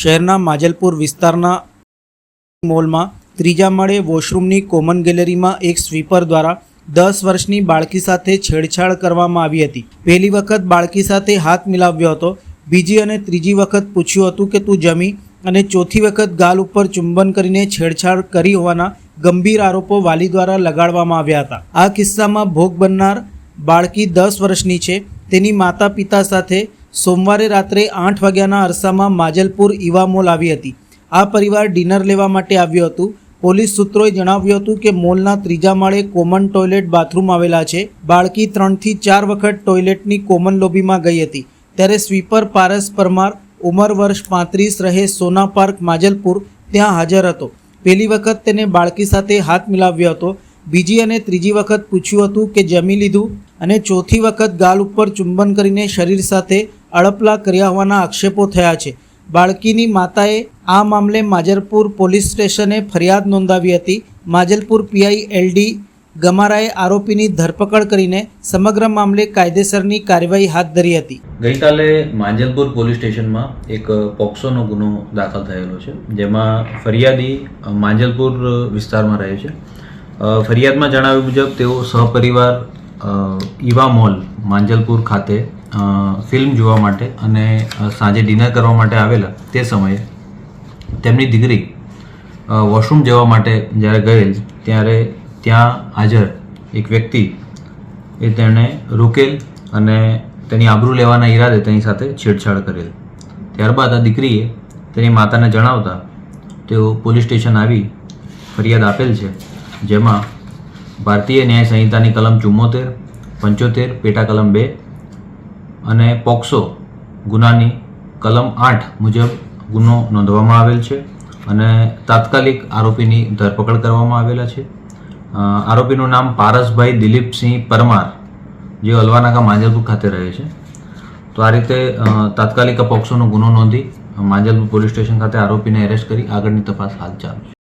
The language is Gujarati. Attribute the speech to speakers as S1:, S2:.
S1: શહેરના માજલપુર વિસ્તારના મોલમાં ત્રીજા માળે વોશરૂમની કોમન ગેલેરીમાં એક સ્વીપર દ્વારા દસ વર્ષની બાળકી સાથે છેડછાડ કરવામાં આવી હતી. પહેલી વખત બાળકી સાથે હાથ મિલાવ્યો હતો. બીજી અને ત્રીજી વખત પૂછ્યું હતું કે તું જમી? અને ચોથી વખત ગાલ ઉપર ચુંબન કરીને છેડછાડ કરી હોવાના ગંભીર આરોપો વાલી દ્વારા લગાડવામાં આવ્યા હતા. આ કિસ્સામાં ભોગ બનનાર બાળકી દસ વર્ષની છે. તેની માતા પિતા સાથે સોમવારે રાત્રે આઠ વાગ્યાના અરસામાં માજલપુર ઈવા મોલ આવી હતી. આ પરિવાર ડિનર લેવા માટે આવ્યું હતું. પોલીસ સૂત્રોએ જણાવ્યું હતું કે મોલના ત્રીજા માળે કોમન ટોયલેટ બાથરૂમ આવેલા છે. બાળકી ત્રણથી ચાર વખત ટોયલેટની કોમન લોબીમાં ગઈ હતી. ત્યારે સ્વીપર પારસ પરમાર ઉંમર વર્ષ પાંત્રીસ રહે સોના પાર્ક, માજલપુર ત્યાં હાજર હતો. પહેલી વખત તેને બાળકી સાથે હાથ મિલાવ્યો હતો. બીજી અને ત્રીજી વખત પૂછ્યું હતું કે જમી લીધું અને ચોથી વખત ગાલ ઉપર ચુંબન કરીને શરીર સાથે અડપલા કર્યા હોવાના આક્ષેપો થયા છે. બાળકીની માતાએ આ મામલે માજલપુર પોલીસ સ્ટેશને ફરિયાદ નોંધાવી હતી. માજલપુર પીઆઈ એલડી ગમારાએ આરોપીની ધરપકડ કરીને સમગ્ર મામલે કાયદેસરની કાર્યવાહી હાથ ધરી હતી.
S2: ગઈકાલે માંજલપુર પોલીસ સ્ટેશનમાં એક પોક્સોનો ગુનો દાખલ થયેલો છે, જેમાં ફરિયાદી માંજલપુર વિસ્તારમાં રહે છે. ફરિયાદમાં જણાવ્યા મુજબ તેઓ સહપરિવાર ઈવા મોલ, માંજલપુર ખાતે ફિલ્મ જોવા માટે અને સાંજે ડિનર કરવા માટે આવેલા તે સમયે તેમની દીકરી વોશરૂમ જવા માટે જ્યારે ગયેલ ત્યારે ત્યાં હાજર એક વ્યક્તિ એ તેણે રોકેલ અને તેની આબરૂ લેવાના ઈરાદે તેની સાથે છેડછાડ કરેલ. ત્યારબાદ આ દીકરીએ તેની માતાને જણાવતા તેઓ પોલીસ સ્ટેશન આવી ફરિયાદ આપેલ છે, જેમાં ભારતીય ન્યાય સંહિતાની કલમ ચુમ્મોતેર, પંચોતેર, પેટા કલમ બે અને પોક્સો ગુનાની કલમ આઠ મુજબ ગુનો નોંધવામાં આવેલ છે અને તાત્કાલિક આરોપીની ધરપકડ કરવામાં આવેલા છે. આરોપીનું નામ પારસભાઈ દિલીપસિંહ પરમાર, જે અલવાનાકા માંજલપુર ખાતે રહે છે. તો આ રીતે તાત્કાલિક પોક્સોનો ગુનો નોંધી માંજલપુર પોલીસ સ્ટેશન ખાતે આરોપીને એરેસ્ટ કરી આગળની તપાસ હાથ ચાલુ છે.